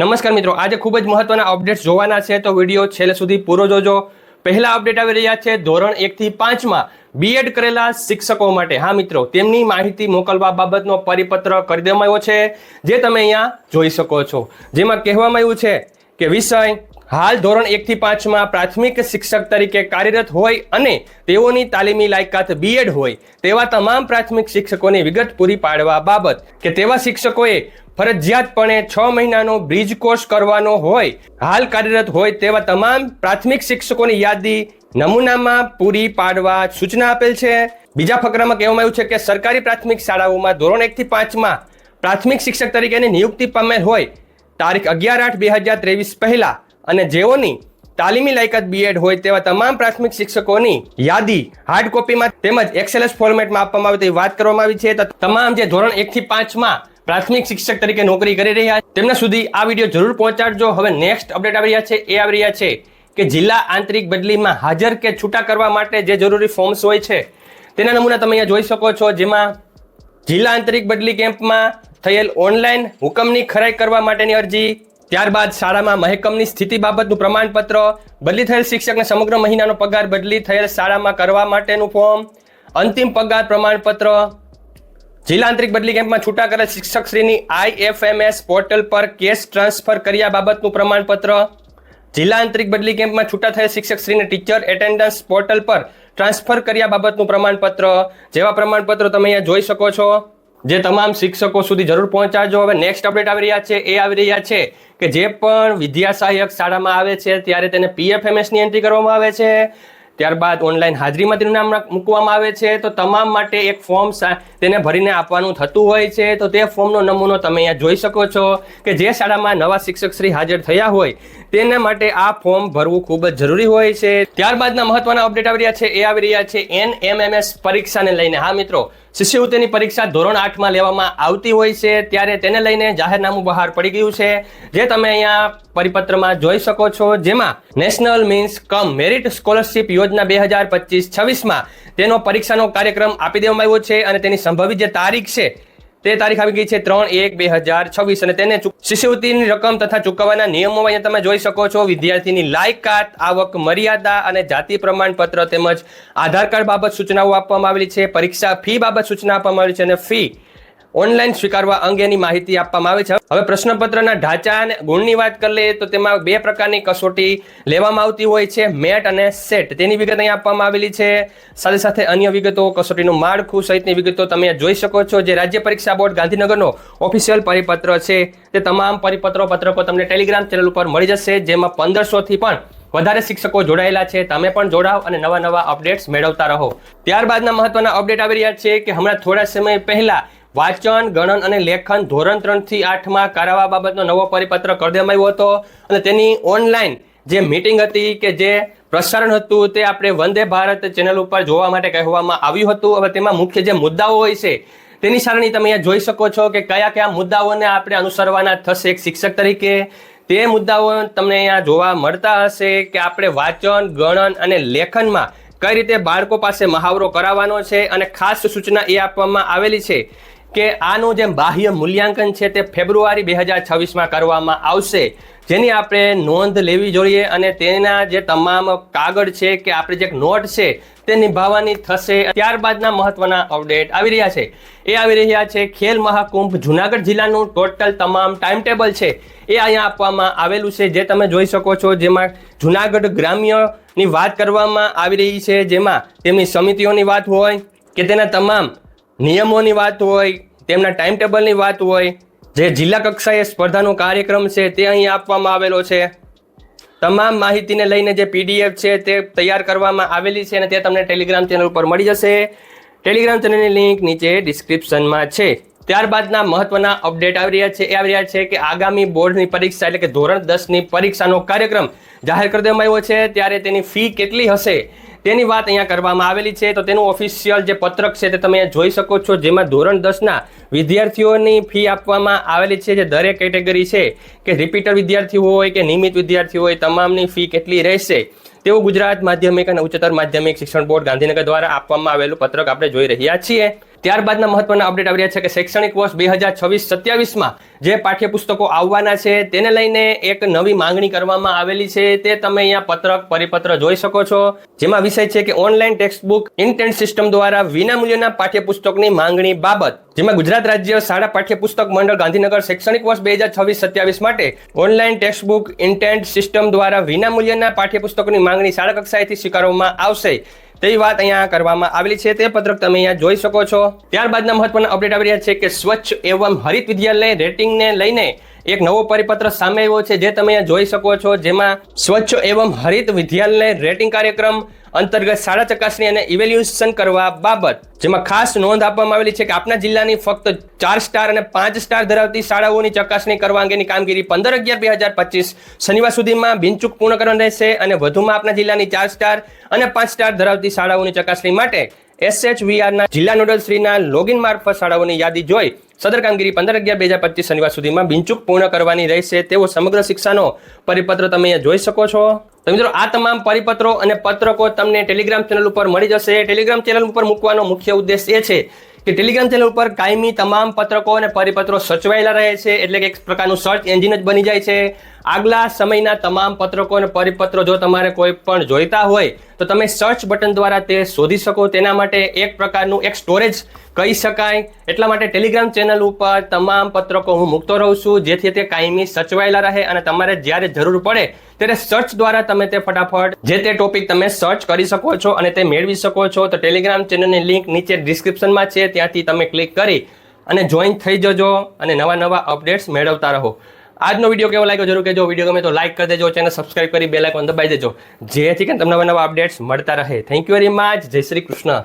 નમસ્કાર મિત્રો, આજે ખૂબ જ મહત્વના અપડેટ્સ જોવાના છે, તો વીડિયો છેલ્લે સુધી પૂરો જોજો. પહેલા અપડેટ આવી રહ્યા છે, ધોરણ એકથી પાંચમાં બીએડ કરેલા શિક્ષકો માટે. હા મિત્રો, તેમની માહિતી મોકલવા બાબતનો પરિપત્ર કરી દેવામાં આવ્યો છે, જે તમે અહીંયા જોઈ શકો છો. જેમાં કહેવામાં આવ્યું છે કે વિષય હાલ ધોરણ એકથી પાંચમાં પ્રાથમિક શિક્ષક તરીકે કાર્યરત હોય અને તેઓની તાલીમી લાયકાત બીએડ હોય, તેવા તમામ પ્રાથમિક શિક્ષકોની વિગત પૂરી પાડવા બાબત કે તેવા શિક્ષકોએ ફરજિયાતપણે છ મહિનાનો બ્રિજ કોર્સ કરવાનો હોય, હાલ કાર્યરત હોય તેવા તમામ પ્રાથમિક શિક્ષકોની યાદી નમૂનામાં પૂરી પાડવા સૂચના આપેલ છે. બીજા ફકરામાં કહેવામાં આવ્યું છે કે સરકારી પ્રાથમિક શાળાઓમાં ધોરણ એકથી પાંચમાં પ્રાથમિક શિક્ષક તરીકેની નિયુક્તિ પામેલ હોય. તારીખ અગિયાર આઠ બે હજાર ત્રેવીસ પહેલા અને જેઓની તાલીમી લાયકાત બીએડ હોય તેવા તમામ પ્રાથમિક શિક્ષકોની યાદી હાર્ડ કોપીમાં તેમજ એક્સએલએસ ફોર્મેટમાં આપવામાં આવે તેવી વાત કરવામાં આવી છે. તો તમામ જે ધોરણ એકથી પાંચમાં પ્રાથમિક શિક્ષક તરીકે નોકરી કરી રહ્યા છે, તેમના સુધી આ વીડિયો જરૂર પહોંચાડજો. હવે નેક્સ્ટ અપડેટ આવી રહ્યા છે. એ આવી રહ્યા છે કે જિલ્લા આંતરિક બદલીમાં હાજર કે છૂટા કરવા માટે જે જરૂરી ફોર્મ્સ હોય છે, તેના નમૂના તમે અહીંયા જોઈ શકો છો, જેમાં જિલ્લા આંતરિક બદલી કેમ્પમાં થયેલ ઓનલાઈન હુકમની ખરાઈ કરવા માટેની અરજી ત્યારબાદ શાળામાં મહેકમની સ્થિતિ બાબતનું પ્રમાણપત્ર, બદલી થયેલ શિક્ષકને સમગ્ર મહિનાનો પગાર બદલી થયેલ શાળામાં કરવા માટેનું ફોર્મ, અંતિમ પગાર પ્રમાણપત્ર. જિલ્લા આંતરિક બદલી કેમ્પમાં છૂટા કરેલ શિક્ષકશ્રીની આઈએફએમએસ પોર્ટલ પર કેસ ટ્રાન્સફર કર્યા બાબતનું પ્રમાણપત્ર. જિલ્લા આંતરિક બદલી કેમ્પમાં છૂટા થયેલ શિક્ષકશ્રીને ટીચર એટેન્ડન્સ પોર્ટલ પર ટ્રાન્સફર કર્યા બાબતનું પ્રમાણપત્ર. જેવા પ્રમાણપત્રો તમે અહીંયા જોઈ શકો છો. જે તમામ શિક્ષકો સુધી જરૂર પહોંચાડજો. હવે નેક્સ્ટ અપડેટ આવી રહ્યા છે. એ આવી રહ્યા છે કે જે પણ વિદ્યા સહાયક શાળામાં આવે છે, ત્યારે તેને પીએફએમએસની એન્ટ્રી કરવામાં આવે છે. ત્યારબાદ ઓનલાઈન હાજરીમાં તેનું નામ મૂકવામાં આવે છે. તો તમામ માટે એક ફોર્મ તેને ભરીને આપવાનું થતું હોય છે, તો તે ફોર્મનો નમૂનો તમે અહીંયા જોઈ શકો છો કે જે શાળામાં નવા શિક્ષક શ્રી હાજર થયા હોય, તેના માટે આ ફોર્મ ભરવું ખૂબ જ જરૂરી હોય છે. ત્યારબાદના મહત્વના અપડેટ આવી રહ્યા છે, એ આવી રહ્યા છે એન એમએમએસ પરીક્ષાને લઈને. હા મિત્રો, શિષ્યવૃત્તિની પરીક્ષા ધોરણ આઠમાં લેવામાં આવતી હોય છે, ત્યારે તેને લઈને જાહેરનામું બહાર પડી ગયું છે, જે તમે અહીંયા પરિપત્રમાં જોઈ શકો છો. જેમાં national means cum merit scholarship યોજના બે હજાર પચીસ છવ્વીસમાં તેનો પરીક્ષાનો કાર્યક્રમ આપી દેવામાં આવ્યો છે અને તેની સંભવિત જે તારીખ છે, તે તારીખ આવી ગઈ છે ત્રણ એક બે હજાર છવ્વીસ અને તેને શિષ્યવૃત્તિની રકમ તથા ચૂકવવાના નિયમો અહીંયા તમે જોઈ શકો છો. વિદ્યાર્થીની લાયકાત, આવક મર્યાદા અને જાતિ પ્રમાણપત્ર તેમજ આધાર કાર્ડ બાબત સૂચનાઓ આપવામાં આવેલી છે, પરીક્ષા ફી બાબત સૂચના આપવામાં આવેલી છે અને ફી ઓનલાઈન સ્વીકારવા અંગેની માહિતી આપવામાં આવે છે. હવે પ્રશ્નપત્રના ઢાંચા અને ગુણની વાત કરી લઈએ તો તેમાં બે પ્રકારની કસોટી લેવામાં આવતી હોય છે, મેટ અને સેટ. તેની વિગત અહીં આપવામાં આવેલી છે. સાથે સાથે અન્ય વિગતો, કસોટીનું માળખું સહિતની વિગતો તમે જોઈ શકો છો. જે રાજ્ય પરીક્ષા બોર્ડ ગાંધીનગરનો ઓફિશિયલ પરિપત્ર છે. તે તમામ પરિપત્રો, પત્રકો તમને ટેલિગ્રામ ચેનલ ઉપર મળી જશે, જેમાં પંદરસોથી પણ વધારે શિક્ષકો જોડાયેલા છે. તમે પણ જોડાવ અને નવા નવા અપડેટ્સ મેળવતા રહો. ત્યારબાદના મહત્વના અપડેટ આવી રહ્યા છે કે હમણાં થોડા સમય પહેલા વાંચન, ગણન અને લેખન ધોરણ ત્રણથી આઠમાં કરાવવા બાબતનો નવો પરિપત્ર કરવામાં આવ્યો હતો. અને તેની ઓનલાઈન જે મીટિંગ હતી કે જે પ્રસારણ હતું તે આપણે વંદે ભારત ચેનલ ઉપર જોવા માટે કહેવામાં આવ્યું હતું. હવે તેમાં મુખ્ય જે મુદ્દાઓ હોય છે, તેની સારણી તમે અહીંયા જોઈ શકો છો કે કયા કયા મુદ્દાઓને આપણે અનુસરવાના થશે એક શિક્ષક તરીકે. તે મુદ્દાઓ તમને અહીંયા જોવા મળતા હશે કે આપણે વાંચન, ગણન અને લેખનમાં કઈ રીતે બાળકો પાસે મહાવરો કરાવવાનો છે અને ખાસ સૂચના એ આપવામાં આવેલી છે. કે આનું જે બાહ્ય મૂલ્યાંકન છે તે ફેબ્રુઆરી બે હજાર છવ્વીસમાં કરવામાં આવશે. જેની આપણે નોંધ લેવી જોઈએ અને તેના જે તમામ કાગળ છે કે આપણે જે નોટ છે તે નિભાવવાની થશે. ત્યારબાદના મહત્વના અપડેટ આવી રહ્યા છે. એ આવી રહ્યા છે ખેલ મહાકુંભ જુનાગઢ જિલ્લાનું ટોટલ તમામ ટાઈમ ટેબલ છે. એ અહીંયા આપવામાં આવેલું છે જે તમે જોઈ શકો છો જેમાં જુનાગઢ ગ્રામ્યની વાત કરવામાં આવી રહી છે જેમાં તેમની સમિતિઓની વાત હોય કે તેના તમામ નિયમોની વાત હોય, તેમના ટાઈમ ટેબલની વાત હોય, જે જિલ્લા કક્ષાએ સ્પર્ધાનો કાર્યક્રમ છે તે અહીં આપવામાં આવેલો છે. તમામ માહિતીને લઈને જે પીડીએફ છે તે તૈયાર કરવામાં આવેલી છે અને તે તમને ટેલિગ્રામ ચેનલ ઉપર મળી જશે. ટેલિગ્રામ ચેનલની લિંક નીચે ડિસ્ક્રિપ્શનમાં છે. ત્યારબાદના મહત્વના અપડેટ આવી રહ્યા છે. એ આવી રહ્યા છે કે આગામી બોર્ડની પરીક્ષા એટલે કે ધોરણ દસની પરીક્ષાનો કાર્યક્રમ જાહેર કરી દેવામાં આવ્યો છે. ત્યારે તેની ફી કેટલી હશે? તેની વાત અહીંયા કરવામાં આવેલી છે. તો તેનું ઓફિશિયલ જે પત્રક છે તે તમે જોઈ શકો છો, જેમાં ધોરણ દસના વિદ્યાર્થીઓની ફી આપવામાં આવેલી છે. જે દરેક કેટેગરી છે કે રિપીટર વિદ્યાર્થી હોય કે નિયમિત વિદ્યાર્થી હોય, તમામની ફી કેટલી રહેશે? તેવું ગુજરાત માધ્યમિક અને ઉચ્ચતર માધ્યમિક શિક્ષણ બોર્ડ ગાંધીનગર દ્વારા આપવામાં આવેલું પત્રક આપણે જોઈ રહ્યા છીએ. ત્યારબાદના મહત્વના અપડેટ આવી રહ્યા છે કે શૈક્ષણિક વર્ષ બે હજાર છવ્વીસ સત્યાવીસમાં જે પાઠ્યપુસ્તકો આવવાના છે તેને લઈને એક નવી માંગણી કરવામાં આવેલી છે. તે તમે અહીંયા પત્રક, પરિપત્ર જોઈ શકો છો. જેમાં વિષય છે કે ઓનલાઈન ટેક્સ્ટબુક ઇન્ટેન્ટ સિસ્ટમ દ્વારા વિનામૂલ્યના પાઠ્યપુસ્તકની માંગણી બાબત જેમાં ગુજરાત રાજ્ય શાળા પાઠ્યપુસ્તક મંડળ ગાંધીનગર શૈક્ષણિક વર્ષ બે હજાર છવ્વીસ સત્યાવીસ માટે ઓનલાઈન ટેક્સ્ટબુક, ઇન્ટેન્ટ સિસ્ટમ દ્વારા વિનામૂલ્યના પાઠ્યપુસ્તકોની માંગણી શાળા કક્ષાએથી સ્વીકારવામાં આવશે. તેવી વાત અહીંયા કરવામાં આવેલી છે. તે પત્રક તમે અહીંયા જોઈ શકો છો. ત્યારબાદના મહત્વના અપડેટ આવી રહ્યા છે કે સ્વચ્છ એવમ હરિત વિદ્યાલય રેટિંગને લઈને એક નવો પરિપત્ર સામે આવ્યો છે, જે તમે અહીંયા જોઈ શકો છો, જેમાં સ્વચ્છ એવં હરિત વિદ્યાલય રેટિંગ કાર્યક્રમ અંતર્ગત શાળા ચકાસણી અને ઇવેલ્યુએશન કરવા બાબત, જેમાં ખાસ નોંધ આપવામાં આવેલી છે કે આપના જિલ્લાની ફક્ત ચાર સ્ટાર અને પાંચ સ્ટાર ધરાવતી શાળાઓની ચકાસણી કરવા અંગેની કામગીરી પંદર અગિયાર બે હજાર પચીસ શનિવાર સુધીમાં બિનચૂક પૂર્ણ કરવાની રહેશે અને વધુમાં આપના જિલ્લાની ચાર સ્ટાર અને પાંચ સ્ટાર ધરાવતી શાળાઓની ચકાસણી માટે એસએચવીઆરના જિલ્લા નોડલ શ્રીના લોગિન મારફત શાળાઓની યાદી જોઈ સદર કામગીરી પંદર અગિયાર બે હજાર પચીસ શનિવાર સુધીમાં બિનચૂક પૂર્ણ કરવાની રહેશે તેવો સમગ્ર શિક્ષાનો પરિપત્ર તમે અહીંયા જોઈ શકો છો. તો મિત્રો, આ તમામ પરિપત્રો અને પત્રકો તમને ટેલિગ્રામ ચેનલ ઉપર મળી જશે. ટેલિગ્રામ ચેનલ ઉપર મૂકવાનો મુખ્ય ઉદ્દેશ એ છે કે ટેલિગ્રામ ચેનલ ઉપર કાયમી તમામ પત્રકો અને પરિપત્રો સચવાયેલા રહે છે. એટલે કે એક પ્રકારનું સર્ચ એન્જિન જ બની જાય છે. આગલા સમયના તમામ પત્રકો અને પરિપત્રો જો તમારે કોઈ પણ જોઈતા હોય, તો તમે સર્ચ બટન દ્વારા તે શોધી શકો. તેના માટે એક પ્રકારનું એક સ્ટોરેજ કહી શકાય. એટલા માટે ટેલિગ્રામ ચેનલ ઉપર તમામ પત્રકો હું મૂકતો રહું છું, જેથી તે કાયમી સચવાયેલા રહે અને તમારે જ્યારે જરૂર પડે ત્યારે સર્ચ દ્વારા તમે તે ફટાફટ જે તે ટોપિક તમે સર્ચ કરી શકો છો અને તે મેળવી શકો છો. તો ટેલિગ્રામ ચેનલની લિંક નીચે ડિસ્ક્રિપ્શનમાં છે, ત્યાંથી તમે ક્લિક કરી અને જોઈન થઈ જજો અને નવા નવા અપડેટ્સ મેળવતા રહો. આજનો વીડિયો કેવો લાગ્યો જરૂર કહેજો. વીડિયો ગમે તો લાઈક કરી દેજો. ચેનલ સબસ્ક્રાઈબ કરી બેલ આઇકોન દબાઈ દેજો. જેથી કે તમને નવા અપડેટ્સ મળતા રહે. થેન્ક યુ વેરી મચ જય શ્રી કૃષ્ણ.